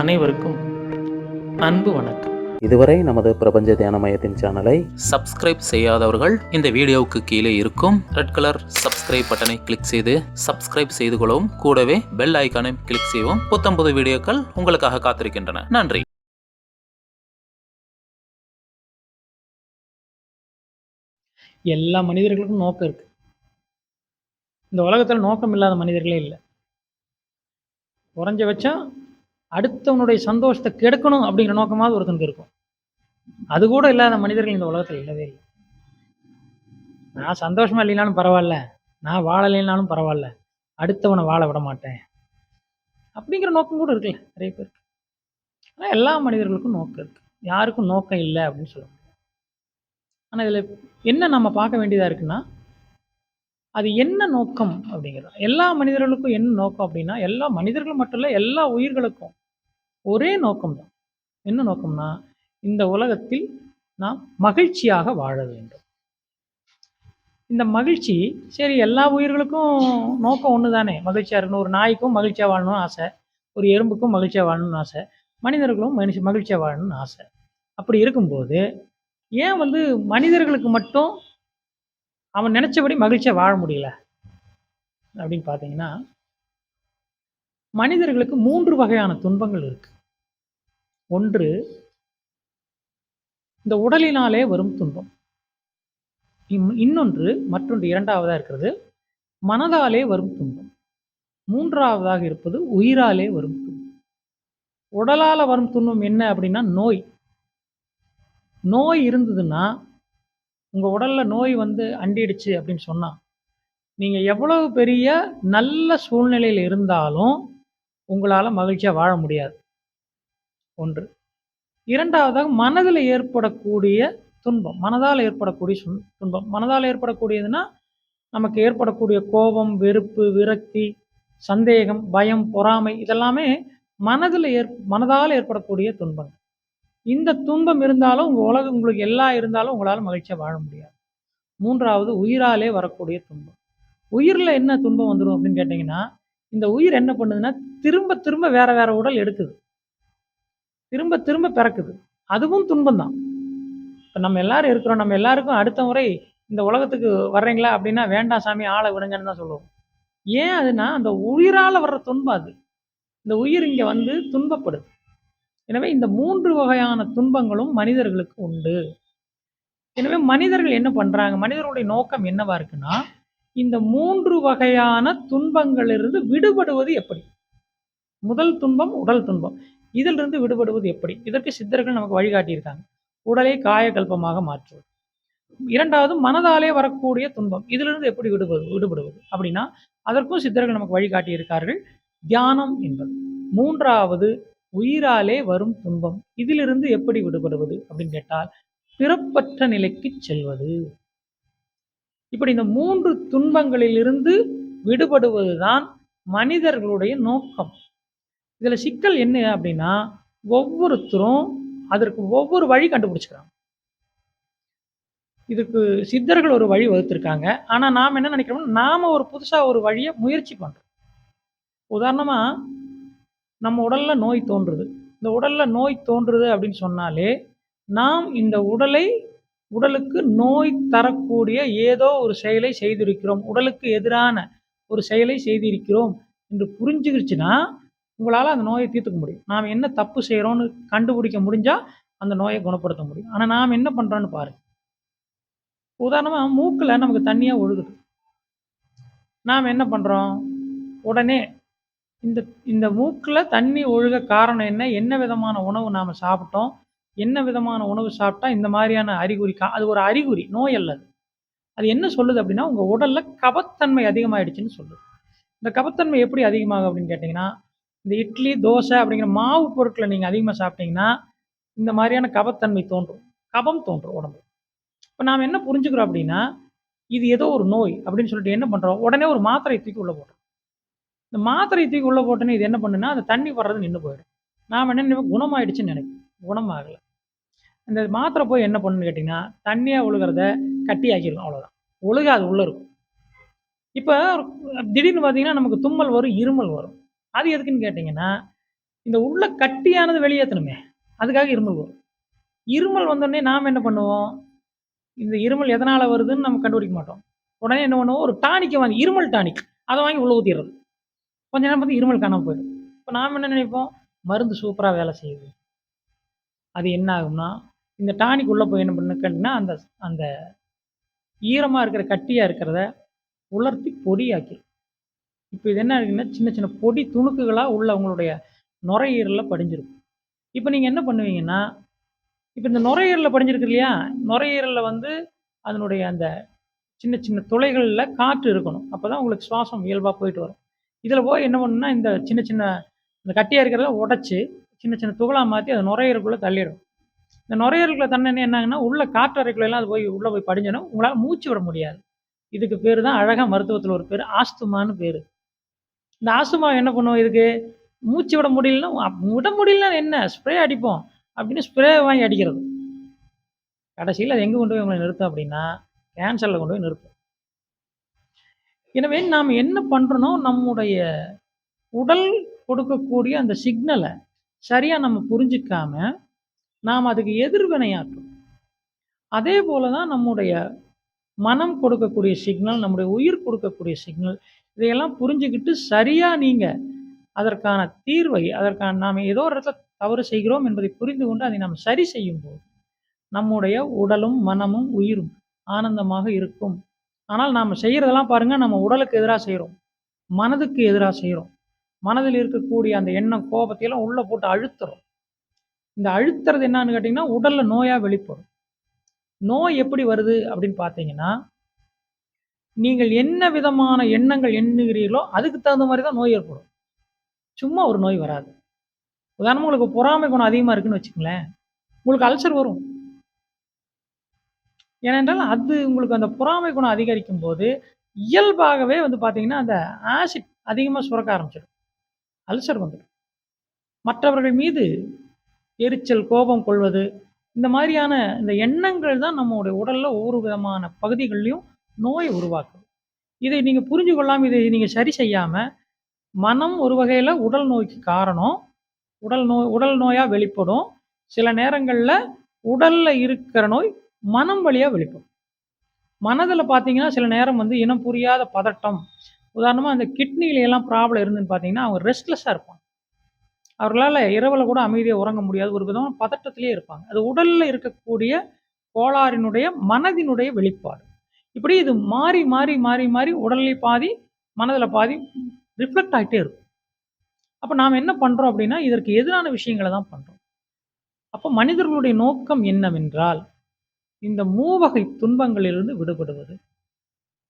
அனைவருக்கும் அன்பு வணக்கம். இதுவரை நமது பிரபஞ்ச தியான மையத்தின் சேனலை சப்ஸ்கிரைப் செய்யாதவர்கள் இந்த வீடியோவுக்கு கீழே இருக்கும் ரெட் கலர் சப்ஸ்கிரைப் பட்டனை கிளிக் செய்து சப்ஸ்கிரைப் செய்து கொள்ளவும். கூடவே பெல் ஐக்கானை கிளிக் செய்யவும். புத்தம் புது வீடியோக்கள் உங்களுக்காக காத்திருக்கின்றன. நன்றி. எல்லா மனிதர்களுக்கும் நோக்கம் இருக்கு. இந்த உலகத்தில் நோக்கம் இல்லாத மனிதர்களே இல்லை. குறைஞ்சபட்சம் அடுத்தவனுடைய சந்தோஷத்தை கெடுக்கணும் அப்படிங்கிற நோக்கமாவது ஒருத்தனுக்கு இருக்கும். அது கூட இல்லாத மனிதர்கள் இந்த உலகத்தில் இல்லவே இல்லை. நான் சந்தோஷமா இல்லைனாலும் பரவாயில்ல. நான் வாழலைனாலும் பரவாயில்ல. அடுத்தவனை வாழ விட மாட்டேன். அப்படிங்கிற நோக்கம் கூட இருக்குல்ல நிறைய பேருக்கு. ஆனால் எல்லா மனிதர்களுக்கும் நோக்கம் இருக்கு. யாருக்கும் நோக்கம் இல்லை அப்படின்னு சொல்ல முடியாது. ஆனால் இதில் என்ன நம்ம பார்க்க வேண்டியதாக இருக்குன்னா அது என்ன நோக்கம் அப்படிங்கிறது. எல்லா மனிதர்களுக்கும் என்ன நோக்கம் அப்படின்னா எல்லா மனிதர்கள் மட்டும் இல்லை எல்லா உயிர்களுக்கும் ஒரே நோக்கம் தான் என்ன நோக்கம்னா இந்த உலகத்தில் நாம் மகிழ்ச்சியாக வாழ வேண்டும். இந்த மகிழ்ச்சி சரி எல்லா உயிர்களுக்கும் நோக்கம் ஒன்று தானே மகிழ்ச்சியாக இருக்கணும். ஒரு நாய்க்கும் மகிழ்ச்சியாக வாழணும்னு ஆசை. ஒரு எறும்புக்கும் மகிழ்ச்சியாக வாழணும்னு ஆசை. மனிதர்களும் மனுஷ மகிழ்ச்சியாக வாழணும்னு ஆசை. அப்படி இருக்கும்போது ஏன் வந்து மனிதர்களுக்கு மட்டும் அவன் நினைச்சபடி மகிழ்ச்சியாக வாழ முடியல? அப்படின்னு பார்த்தீங்கன்னா மனிதர்களுக்கு மூன்று வகையான துன்பங்கள் இருக்கு. ஒன்று இந்த உடலினாலே வரும் துன்பம். இம்- இன்னொன்று மற்றொன்று இரண்டாவதாக இருக்கிறது மனதாலே வரும் துன்பம். மூன்றாவதாக இருப்பது உயிராலே வரும் துன்பம். உடலால் வரும் துன்பம் என்ன அப்படின்னா நோய். நோய் இருந்ததுன்னா உங்கள் உடலில் நோய் வந்து அண்டிடுச்சு அப்படின்னு சொன்னால் நீங்கள் எவ்வளவு பெரிய நல்ல சூழ்நிலையில் இருந்தாலும் உங்களால் மகிழ்ச்சியாக வாழ முடியாது. ஒன்று. இரண்டாவதாக மனதில் ஏற்படக்கூடிய துன்பம். மனதால் ஏற்படக்கூடிய துன்பம். மனதால் ஏற்படக்கூடியதுன்னா நமக்கு ஏற்படக்கூடிய கோபம் வெறுப்பு விரக்தி சந்தேகம் பயம் பொறாமை இதெல்லாமே மனதில் ஏற் மனதால் ஏற்படக்கூடிய துன்பங்கள். இந்த துன்பம் இருந்தாலும் உங்கள் உலகம் உங்களுக்கு எல்லாம் இருந்தாலும் உங்களால் மகிழ்ச்சியாக வாழ முடியாது. மூன்றாவது உயிராலே வரக்கூடிய துன்பம். உயிரில் என்ன துன்பம் வந்துடும் அப்படின்னு கேட்டிங்கன்னா இந்த உயிர் என்ன பண்ணுதுன்னா திரும்ப திரும்ப வேறு வேறு உடல் எடுக்குது. திரும்ப திரும்ப பிறக்குது. அதுவும் துன்பம் தான் இப்போ நம்ம எல்லாரும் இருக்கிறோம். நம்ம எல்லாருக்கும் அடுத்த முறை இந்த உலகத்துக்கு வர்றீங்களா அப்படின்னா வேண்டாம் சாமி ஆளை விடுங்கன்னு தான் சொல்லுவோம். ஏன் அதுனா அந்த உயிரால் வர்ற துன்பம் அது. இந்த உயிர் இங்கே வந்து துன்பப்படுது. எனவே இந்த மூன்று வகையான துன்பங்களும் மனிதர்களுக்கு உண்டு. எனவே மனிதர்கள் என்ன பண்றாங்க? மனிதர்களுடைய நோக்கம் என்னவா இருக்குன்னா இந்த மூன்று வகையான துன்பங்களிலிருந்து விடுபடுவது எப்படி? முதல் துன்பம் உடல் துன்பம். இதிலிருந்து விடுபடுவது எப்படி? இதற்கு சித்தர்கள் நமக்கு வழிகாட்டியிருக்காங்க. உடலை காயகல்பமாக மாற்றுவது. இரண்டாவது மனதாலே வரக்கூடிய துன்பம். இதிலிருந்து எப்படி விடுபது விடுபடுவது? அப்படின்னா அதற்கும் சித்தர்கள் நமக்கு வழிகாட்டியிருக்கார்கள். தியானம் என்பது. மூன்றாவது உயிராலே வரும் துன்பம். இதிலிருந்து எப்படி விடுபடுவது அப்படின்னு கேட்டால் பிறப்பற்ற நிலைக்கு செல்வது. இப்படி இந்த மூன்று துன்பங்களிலிருந்து விடுபடுவதுதான் மனிதர்களுடைய நோக்கம். இதில் சிக்கல் என்ன அப்படின்னா ஒவ்வொருத்தரும் அதற்கு ஒவ்வொரு வழி கண்டுபிடிச்சிக்கிறாங்க. இதுக்கு சித்தர்கள் ஒரு வழி வகுத்திருக்காங்க. ஆனால் நாம் என்ன நினைக்கிறோம்னா நாம் ஒரு புதுசாக ஒரு வழியை முயற்சி பண்ணுறோம் உதாரணமாக நம்ம உடலில் நோய் தோன்றுது. இந்த உடலில் நோய் தோன்றுது அப்படின்னு சொன்னாலே நாம் இந்த உடலை உடலுக்கு நோய் தரக்கூடிய ஏதோ ஒரு செயலை செய்திருக்கிறோம். உடலுக்கு எதிரான ஒரு செயலை செய்திருக்கிறோம் என்று புரிஞ்சுக்கிடுச்சுன்னா உங்களால் அந்த நோயை தீர்த்துக்க முடியும். நாம் என்ன தப்பு செய்கிறோன்னு கண்டுபிடிக்க முடிஞ்சால் அந்த நோயை குணப்படுத்த முடியும். ஆனால் நாம் என்ன பண்ணுறோன்னு பாரு உதாரணமாக மூக்கில் நமக்கு தண்ணியாக ஒழுகுது. நாம் என்ன பண்ணுறோம் உடனே இந்த இந்த மூக்கில் தண்ணி ஒழுக காரணம் என்ன? என்ன விதமான உணவு நாம் சாப்பிட்டோம்? என்ன விதமான உணவு சாப்பிட்டா இந்த மாதிரியான அறிகுறி கா அது ஒரு அறிகுறி நோய் அல்லது அது. அது என்ன சொல்லுது அப்படின்னா உங்கள் உடலில் கபத்தன்மை அதிகமாயிடுச்சுன்னு சொல்லுது. இந்த கபத்தன்மை எப்படி அதிகமாகும் அப்படின்னு கேட்டிங்கன்னா இந்த இட்லி தோசை அப்படிங்கிற மாவு பொருட்களை நீங்கள் அதிகமாக சாப்பிட்டீங்கன்னா இந்த மாதிரியான கபத்தன்மை தோன்றும். கபம் தோன்றும் உடம்பு இப்போ நாம் என்ன புரிஞ்சுக்கிறோம் அப்படின்னா இது ஏதோ ஒரு நோய் அப்படின்னு சொல்லிட்டு என்ன பண்ணுறோம் உடனே ஒரு மாத்திரை தூக்கி உள்ளே போடுறோம். இந்த மாத்திரை தூக்கி உள்ளே போட்டோன்னே இது என்ன பண்ணுன்னா அந்த தண்ணி வர்றது நின்று போயிடும். நாம் என்ன நினைப்போம்? குணமாயிடுச்சுன்னு நினைப்போம். குணமாகலை இந்த மாத்திரை போய் என்ன பண்ணுன்னு கேட்டிங்கன்னா தண்ணியாக ஒழுகிறத கட்டி ஆக்கிடும் அவ்வளோதான் ஒழுகாது உள்ளே இருக்கும். இப்போ திடீர்னு பார்த்தீங்கன்னா நமக்கு தும்மல் வரும் இருமல் வரும். அது எதுக்குன்னு கேட்டிங்கன்னா இந்த உள்ள கட்டியானது வெளியேற்றணுமே அதுக்காக இருமல் வரும். இருமல் வந்தோடனே நாம் என்ன பண்ணுவோம்? இந்த இருமல் எதனால் வருதுன்னு நம்ம கண்டுபிடிக்க மாட்டோம். உடனே என்ன பண்ணுவோம்? ஒரு டானிக்கை வாங்கி இருமல் டானிக். அதை வாங்கி உள்ள ஊற்றிடுறது கொஞ்ச நேரம் பார்த்து இருமல் காணாமல் போயிடும். இப்போ நாம் என்ன நினைப்போம்? மருந்து சூப்பராக வேலை செய்யுது. அது என்ன ஆகும்னா இந்த டானிக் உள்ளே போய் என்ன பண்ணுன்னா அந்த அந்த ஈரமாக இருக்கிற கட்டியாக இருக்கிறத உலர்த்தி பொடியாக்கி இப்போ இது என்ன இருக்குன்னா சின்ன சின்ன பொடி துணுக்குகளாக உள்ள உங்களுடைய நுரையீரலில் படிஞ்சிருக்கும். இப்போ நீங்கள் என்ன பண்ணுவீங்கன்னா இப்போ இந்த நுரையீரலில் படிஞ்சிருக்கு இல்லையா? நுரையீரலில் வந்து அதனுடைய அந்த சின்ன சின்ன துளைகளில் காற்று இருக்கணும். அப்போ தான் உங்களுக்கு சுவாசம் இயல்பாக போயிட்டு வரும். இதில் போய் என்ன பண்ணுன்னா இந்த சின்ன சின்ன இந்த கட்டியாக இருக்கிறத உடச்சி சின்ன சின்ன துகளாக மாற்றி அது நுரையீரலுக்குள்ளே தள்ளிடும் இந்த நுரையீரலுக்குள்ள தண்ணி என்னாங்கன்னா உள்ள காற்றறைக்குள்ளெல்லாம் அது போய் உள்ளே போய் படிஞ்சனும் உங்களால் மூச்சு விட முடியாது. இதுக்கு பேர் தான் அழகாக மருத்துவத்தில் ஒரு பேர் ஆஸ்துமான்னு பேர். இந்த ஆசுமா என்ன பண்ணுவோம் இதுக்கு? மூச்சு விட முடியலன்னா விட முடியலன்னா என்ன? ஸ்ப்ரே அடிப்போம். அப்படின்னு ஸ்ப்ரே வாங்கி அடிக்கிறது. கடைசியில் அது எங்கே கொண்டு போய் உங்களை நிறுத்தும் அப்படின்னா கேன்சரில் கொண்டு போய் நிறுத்தும். எனவே நாம் என்ன பண்ணுறோனோ நம்முடைய உடல் கொடுக்கக்கூடிய அந்த சிக்னலை சரியாக நம்ம புரிஞ்சிக்காம நாம் அதுக்கு எதிர்வினையாற்றும். அதே போல தான் நம்முடைய மனம் கொடுக்கக்கூடிய சிக்னல் நம்முடைய உயிர் கொடுக்கக்கூடிய சிக்னல் இதையெல்லாம் புரிஞ்சுக்கிட்டு சரியாக நீங்கள் அதற்கான தீர்வை அதற்கான நாம் ஏதோ ஒரு இடத்துல தவறு செய்கிறோம் என்பதை புரிந்து கொண்டு அதை நாம் சரி செய்யும் போது நம்முடைய உடலும் மனமும் உயிரும் ஆனந்தமாக இருக்கும். ஆனால் நாம் செய்கிறதெல்லாம் பாருங்கள் நம்ம உடலுக்கு எதிராக செய்கிறோம் மனதுக்கு எதிராக செய்கிறோம் மனதில் இருக்கக்கூடிய அந்த எண்ணம் கோபத்தையெல்லாம் உள்ளே போட்டு அழுத்துறோம். இந்த அழுத்துறது என்னன்னு கேட்டிங்கன்னா உடலில் நோயாக வெளிப்படும். நோய் எப்படி வருது அப்படின்னு பார்த்தீங்கன்னா நீங்கள் என்ன விதமான எண்ணங்கள் எண்ணுகிறீர்களோ அதுக்கு தகுந்த மாதிரி தான் நோய் ஏற்படும். சும்மா ஒரு நோய் வராது. உதாரணமாக உங்களுக்கு பொறாமை குணம் அதிகமாக இருக்குன்னு வச்சுக்கங்களேன். உங்களுக்கு அல்சர் வரும். ஏனென்றால் அது உங்களுக்கு அந்த பொறாமை குணம் அதிகரிக்கும் போது இயல்பாகவே வந்து பார்த்தீங்கன்னா அந்த ஆசிட் அதிகமாக சுரக்க ஆரம்பிச்சிடும். அல்சர் வந்துடும். மற்றவர்கள் மீது எரிச்சல் கோபம் கொள்வது இந்த மாதிரியான இந்த எண்ணங்கள் தான் நம்மளுடைய உடலில் ஒவ்வொரு விதமான பகுதிகள்லையும் நோயை உருவாக்குது. இதை நீங்கள் புரிஞ்சு கொள்ளாமல் இதை நீங்கள் சரி செய்யாமல் மனம் ஒரு வகையில் உடல் நோய்க்கு காரணம். உடல் நோய் உடல் நோயாக வெளிப்படும். சில நேரங்களில் உடலில் இருக்கிற நோய் மனம் வழியாக வெளிப்படும். மனதில் பார்த்தீங்கன்னா சில நேரம் வந்து இனம் புரியாத பதட்டம். உதாரணமாக அந்த கிட்னியில எல்லாம் ப்ராப்ளம் இருந்துன்னு பார்த்தீங்கன்னா அவங்க ரெஸ்ட்லெஸ்ஸாக இருப்பாங்க. அவர்களால் இரவில் கூட அமைதியாக உறங்க முடியாது. ஒரு விதமான பதட்டத்திலே இருப்பாங்க. அது உடலில் இருக்கக்கூடிய கோளாறினுடைய மனதினுடைய வெளிப்பாடு. இப்படி இது மாறி மாறி மாறி மாறி உடலில் பாதி மனதில் பாதி ரிஃப்ளெக்ட் ஆகிட்டே இருக்கும். அப்போ நாம் என்ன பண்ணுறோம் அப்படின்னா இதற்கு எதிரான விஷயங்களை தான் பண்ணுறோம் அப்போ மனிதர்களுடைய நோக்கம் என்னவென்றால் இந்த மூவகை துன்பங்களிலிருந்து விடுபடுவது.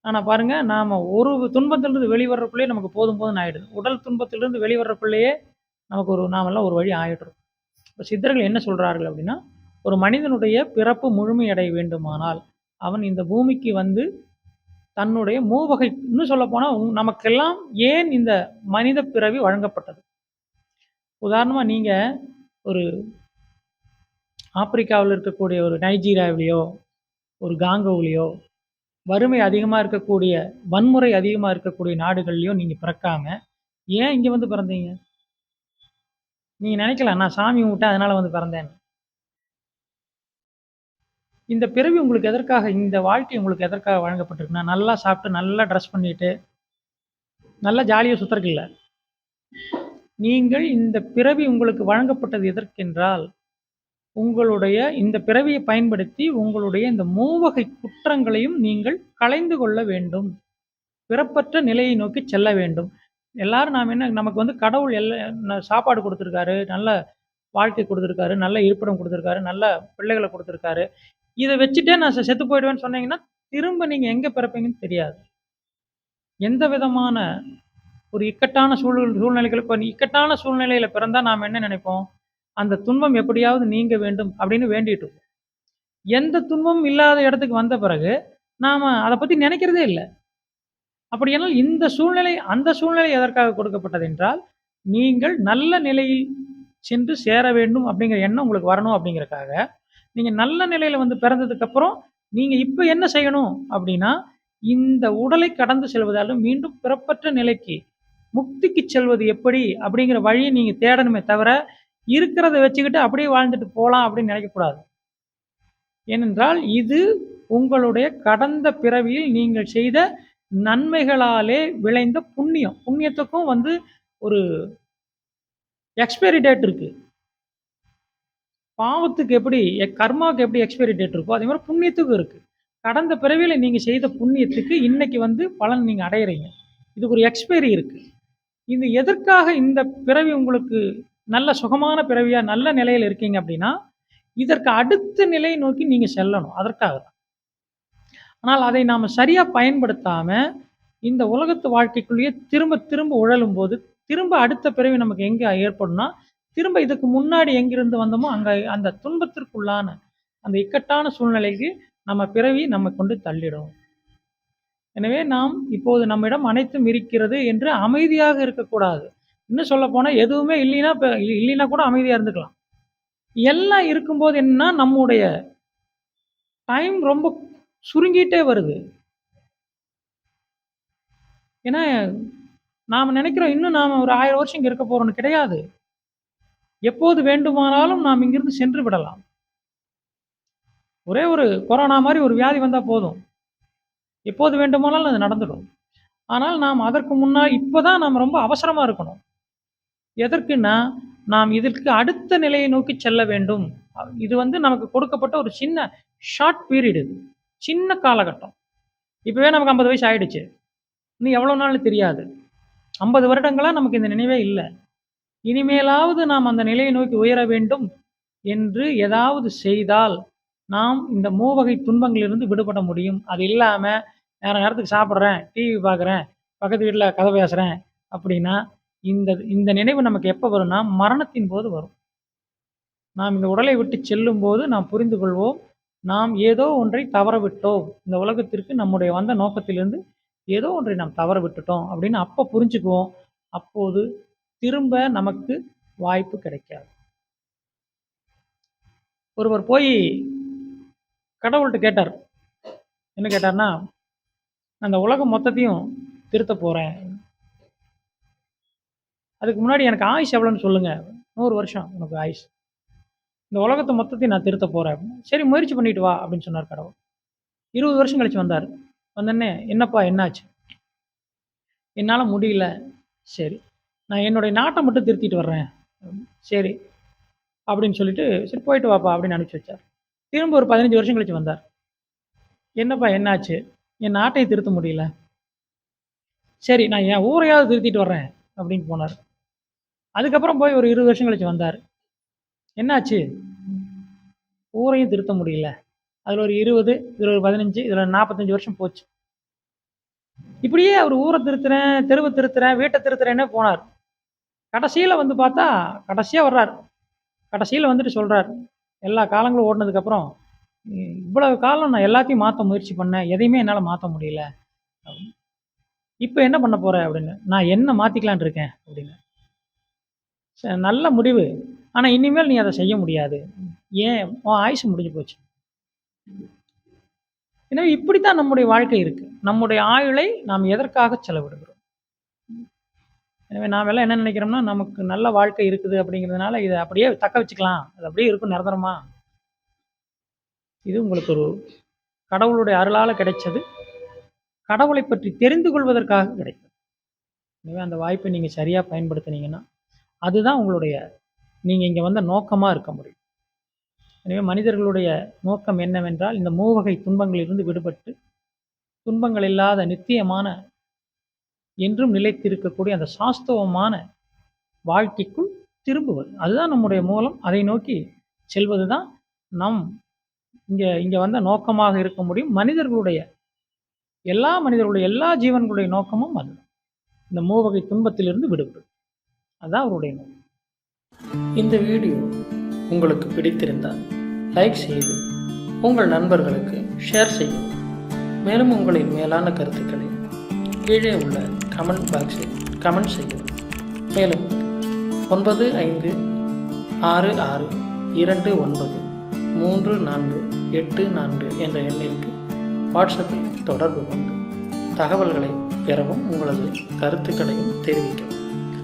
ஆனால் பாருங்க நாம் ஒரு துன்பத்திலிருந்து வெளிவரக்குள்ளேயே நமக்கு போதும் போதும் ஆகிடுது உடல் துன்பத்திலிருந்து வெளிவரக்குள்ளேயே நமக்கு ஒரு நாமெல்லாம் ஒரு வழி ஆயிடுறோம். இப்போ சித்தர்கள் என்ன சொல்கிறார்கள் அப்படின்னா ஒரு மனிதனுடைய பிறப்பு முழுமையடைய வேண்டுமானால் அவன் இந்த பூமிக்கு வந்து தன்னுடைய மூவகை இன்னும் சொல்லப்போனால் நமக்கெல்லாம் ஏன் இந்த மனித பிறவி வழங்கப்பட்டது? உதாரணமாக நீங்கள் ஒரு ஆப்பிரிக்காவில் இருக்கக்கூடிய ஒரு நைஜீரியாவிலேயோ ஒரு காங்கோவிலேயோ வறுமை அதிகமாக இருக்கக்கூடிய வன்முறை அதிகமாக இருக்கக்கூடிய நாடுகள்லையோ நீங்கள் பிறக்காம ஏன் இங்கே வந்து பிறந்தீங்க? நீங்கள் நினைக்கலாம் நான் சாமி கும்பிட்டேன் அதனால் வந்து பிறந்தேன் இந்த பிறவி உங்களுக்கு எதற்காக இந்த வாழ்க்கை உங்களுக்கு எதற்காக வழங்கப்பட்டிருக்குன்னா நல்லா சாப்பிட்டு நல்லா ட்ரெஸ் பண்ணிட்டு நல்லா ஜாலியாக சுத்தறக்கில்ல நீங்கள் இந்த பிறவி உங்களுக்கு வழங்கப்பட்டது எதற்கென்றால் உங்களுடைய இந்த பிறவியை பயன்படுத்தி உங்களுடைய இந்த மூவகை குற்றங்களையும் நீங்கள் களைந்து கொள்ள வேண்டும். பிறப்பற்ற நிலையை நோக்கி செல்ல வேண்டும். எல்லாரும் நாம் என்ன நமக்கு வந்து கடவுள் எல்லா சாப்பாடு கொடுத்துருக்காரு நல்ல வாழ்க்கை கொடுத்துருக்காரு நல்ல இருப்பிடம் கொடுத்துருக்காரு நல்ல பிள்ளைகளை கொடுத்துருக்காரு. இதை வச்சுட்டே நான் செத்து போயிடுவேன்னு சொன்னீங்கன்னா திரும்ப நீங்கள் எங்கே பிறப்பீங்கன்னு தெரியாது. எந்த விதமான ஒரு இக்கட்டான சூழல் சூழ்நிலைகள் இப்போ இக்கட்டான சூழ்நிலையில் பிறந்தால் நாம் என்ன நினைப்போம்? அந்த துன்பம் எப்படியாவது நீங்க வேண்டும் அப்படின்னு வேண்டிட்டு இருப்போம் எந்த துன்பமும் இல்லாத இடத்துக்கு வந்த பிறகு நாம் அதை பற்றி நினைக்கிறதே இல்லை. அப்படியானால் இந்த சூழ்நிலை அந்த சூழ்நிலை எதற்காக கொடுக்கப்பட்டது என்றால் நீங்கள் நல்ல நிலையில் சென்று சேர வேண்டும் அப்படிங்கிற எண்ணம் உங்களுக்கு வரணும் அப்படிங்கிறக்காக நீங்கள் நல்ல நிலையில் வந்து பிறந்ததுக்கப்புறம் நீங்கள் இப்போ என்ன செய்யணும் அப்படின்னா இந்த உடலை கடந்து செல்வதாலும் மீண்டும் பிறப்பற்ற நிலைக்கு முக்திக்கு செல்வது எப்படி அப்படிங்கிற வழியை நீங்கள் தேடணுமே தவிர இருக்கிறத வச்சுக்கிட்டு அப்படியே வாழ்ந்துட்டு போகலாம் அப்படின்னு நினைக்கக்கூடாது ஏனென்றால் இது உங்களுடைய கடந்த பிறவியில் நீங்கள் செய்த நன்மைகளாலே விளைந்த புண்ணியம். புண்ணியத்துக்கும் வந்து ஒரு எக்ஸ்பைரி டேட் இருக்குது பாவத்துக்கு எப்படி எ- கர்மாவுக்கு எப்படி எக்ஸ்பைரி டேட் இருக்கோ அதே மாதிரி புண்ணியத்துக்கும் இருக்கு. கடந்த பிறவியில் நீங்கள் செய்த புண்ணியத்துக்கு இன்னைக்கு வந்து பலன் நீங்கள் அடையிறீங்க. இதுக்கு ஒரு எக்ஸ்பைரி இருக்கு. இது எதற்காக இந்த பிறவி உங்களுக்கு நல்ல சுகமான பிறவியாக நல்ல நிலையில் இருக்கீங்க அப்படின்னா இதற்கு அடுத்த நிலையை நோக்கி நீங்கள் செல்லணும். அதற்காக தான். ஆனால் அதை நாம் சரியாக பயன்படுத்தாமல் இந்த உலகத்து வாழ்க்கைக்குள்ளேயே திரும்ப திரும்ப உழலும் போது திரும்ப அடுத்த பிறவி நமக்கு எங்கே ஏற்படும்னா திரும்ப இதுக்கு முன்னாடி எங்கிருந்து வந்தோமோ அங்கே அந்த துன்பத்திற்குள்ளான அந்த இக்கட்டான சூழ்நிலைக்கு நம்ம பிறவி நம்ம கொண்டு தள்ளிடும். எனவே நாம் இப்போது நம்மிடம் அனைத்தும் இருக்கிறது என்று அமைதியாக இருக்கக்கூடாது. இன்னும் சொல்ல போனால் எதுவுமே இல்லைன்னா இப்போ இல்லைன்னா கூட அமைதியாக இருந்துக்கலாம். எல்லாம் இருக்கும்போது என்னன்னா நம்முடைய டைம் ரொம்ப சுருங்கிட்டே வருது. ஏன்னா நாம் நினைக்கிறோம் இன்னும் நாம் ஒரு ஆயிரம் வருஷம் இங்கே இருக்க போகிறோம்னு கிடையாது. எப்போது வேண்டுமானாலும் நாம் இங்கிருந்து சென்று விடலாம். ஒரே ஒரு கொரோனா மாதிரி ஒரு வியாதி வந்தால் போதும். எப்போது வேண்டுமானாலும் அது நடந்துடும். ஆனால் நாம் அதற்கு முன்னால் இப்போ தான் நாம் ரொம்ப அவசரமாக இருக்கணும். எதற்குன்னா நாம் இதற்கு அடுத்த நிலையை நோக்கி செல்ல வேண்டும். இது வந்து நமக்கு கொடுக்கப்பட்ட ஒரு சின்ன ஷார்ட் பீரியட் இது. சின்ன காலகட்டம். இப்போவே நமக்கு ஐம்பது வயசு ஆயிடுச்சு. இன்னும் எவ்வளோ நாள் தெரியாது. ஐம்பது வருடங்களாக நமக்கு இந்த நினைவே இல்லை. இனிமேலாவது நாம் அந்த நிலையை நோக்கி உயர வேண்டும் என்று ஏதாவது செய்தால் நாம் இந்த மூவகை துன்பங்களிலிருந்து விடுபட முடியும். அது இல்லாமல் நேர நேரத்துக்கு சாப்பிட்றேன் டிவி பார்க்குறேன் பக்கத்து வீட்டில் கதை பேசுகிறேன் அப்படின்னா இந்த இந்த நினைவு நமக்கு எப்போ வரும்னா மரணத்தின் போது வரும். நாம் இந்த உடலை விட்டு செல்லும் போது நாம் புரிந்து கொள்வோம். நாம் ஏதோ ஒன்றை தவற விட்டோம் இந்த உலகத்திற்கு நம்முடைய வந்த நோக்கத்திலிருந்து ஏதோ ஒன்றை நாம் தவற விட்டுட்டோம் அப்படின்னு அப்போ புரிஞ்சுக்குவோம். அப்போது திரும்ப நமக்கு வாய்ப்பு கிடைக்காது. ஒருவர் போய் கடவுள்கிட்ட கேட்டார். என்ன கேட்டார்னா அந்த உலகம் மொத்தத்தையும் திருத்த போகிறேன் அதுக்கு முன்னாடி எனக்கு ஆயுஷ் எவ்வளோன்னு சொல்லுங்கள் நூறு வருஷம் உனக்கு ஆயுஷ். இந்த உலகத்தை மொத்தத்தையும் நான் திருத்த போகிறேன் சரி முயற்சி பண்ணிட்டு வா அப்படின்னு சொன்னார் கடவுள். இருபது வருஷம் கழிச்சு வந்தார். வந்தோடனே என்னப்பா என்னாச்சு? என்னால் முடியல. சரி. நான் என்னுடைய நாட்டை மட்டும் திருத்திட்டு வர்றேன். சரி. அப்படின்னு சொல்லிட்டு சரி போயிட்டு வாப்பா அப்படின்னு அனுப்பிச்சி வச்சார். திரும்ப ஒரு பதினஞ்சு வருஷம் கழிச்சு வந்தார். என்னப்பா என்னாச்சு? என் நாட்டையும் திருத்த முடியல. சரி நான் என் ஊரையாவது திருத்திட்டு வர்றேன் அப்படின்னு போனார். அதுக்கப்புறம் போய் ஒரு இருபது வருஷம் கழிச்சு வந்தார். என்னாச்சு? ஊரையும் திருத்த முடியல. அதில் ஒரு இருபது இதில் ஒரு பதினஞ்சு இதில் நாற்பத்தஞ்சு வருஷம் போச்சு. இப்படியே அவர் ஊரை திருத்துறேன் தெருவை திருத்துறேன் வீட்டை திருத்துறேன்னு போனார். கடைசியில் வந்து பார்த்தா கடைசியாக வர்றார். கடைசியில் வந்துட்டு சொல்கிறார் எல்லா காலங்களும் ஓடினதுக்கப்புறம் இவ்வளவு காலம் நான் எல்லாத்தையும் மாற்ற முயற்சி பண்ணேன் எதையுமே என்னால் மாற்ற முடியல. இப்போ என்ன பண்ண போகிறேன் அப்படின்னு நான் என்ன மாற்றிக்கலான் இருக்கேன் அப்படின்னு. ச- நல்ல முடிவு. ஆனால் இனிமேல் நீ அதை செய்ய முடியாது. ஏன்? உன் ஆயுசு முடிஞ்சு போச்சு. எனவே இப்படித்தான் நம்முடைய வாழ்க்கை இருக்குது நம்முடைய ஆயுளை நாம் எதற்காக செலவிடுகிறோம்? எனவே நாம் எல்லாம் என்ன நினைக்கிறோம்னா நமக்கு நல்ல வாழ்க்கை இருக்குது அப்படிங்கிறதுனால இதை அப்படியே தக்க வச்சுக்கலாம். அது அப்படியே இருக்கும் நிரந்தரமா. இது உங்களுக்கு ஒரு கடவுளுடைய அருளால் கிடைச்சது. கடவுளை பற்றி தெரிந்து கொள்வதற்காக கிடைக்கும் எனவே அந்த வாய்ப்பை நீங்கள் சரியாக பயன்படுத்தினீங்கன்னா அதுதான் உங்களுடைய நீங்கள் இங்கே வந்த நோக்கமாக இருக்க முடியும். எனவே மனிதர்களுடைய நோக்கம் என்னவென்றால் இந்த மூவகை துன்பங்களிலிருந்து விடுபட்டு துன்பங்கள் இல்லாத நித்தியமான என்றும் நிலைத்திருக்கக்கூடிய அந்த சாஸ்தவமான வாழ்க்கைக்குள் திரும்புவது. அதுதான் நம்முடைய மூலம் அதை நோக்கி செல்வது தான் நம் இங்கே இங்கே வந்த நோக்கமாக இருக்க முடியும். மனிதர்களுடைய எல்லா மனிதர்களுடைய எல்லா ஜீவன்களுடைய நோக்கமும் அது. இந்த மூவகை துன்பத்திலிருந்து விடுபடும் அதுதான் அவருடைய நோக்கம். இந்த வீடியோ உங்களுக்கு பிடித்திருந்தால் லைக் செய்து உங்கள் நண்பர்களுக்கு ஷேர் செய்யும் மேலும் உங்களின் மேலான கருத்துக்களை கீழே உள்ள கமெண்ட் பாக்ஸில் கமெண்ட் செய்யவும் மேலும் ஒன்பது ஐந்து ஆறு ஆறு இரண்டு ஒன்பது மூன்று நான்கு எட்டு நான்கு என்ற எண்ணிற்கு வாட்ஸ்அப்பில் தொடர்பு கொண்டு தகவல்களை பெறவும் உங்களது கருத்துக்களையும் தெரிவிக்கவும்.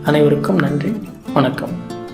அனைவருக்கும் நன்றி. வணக்கம்.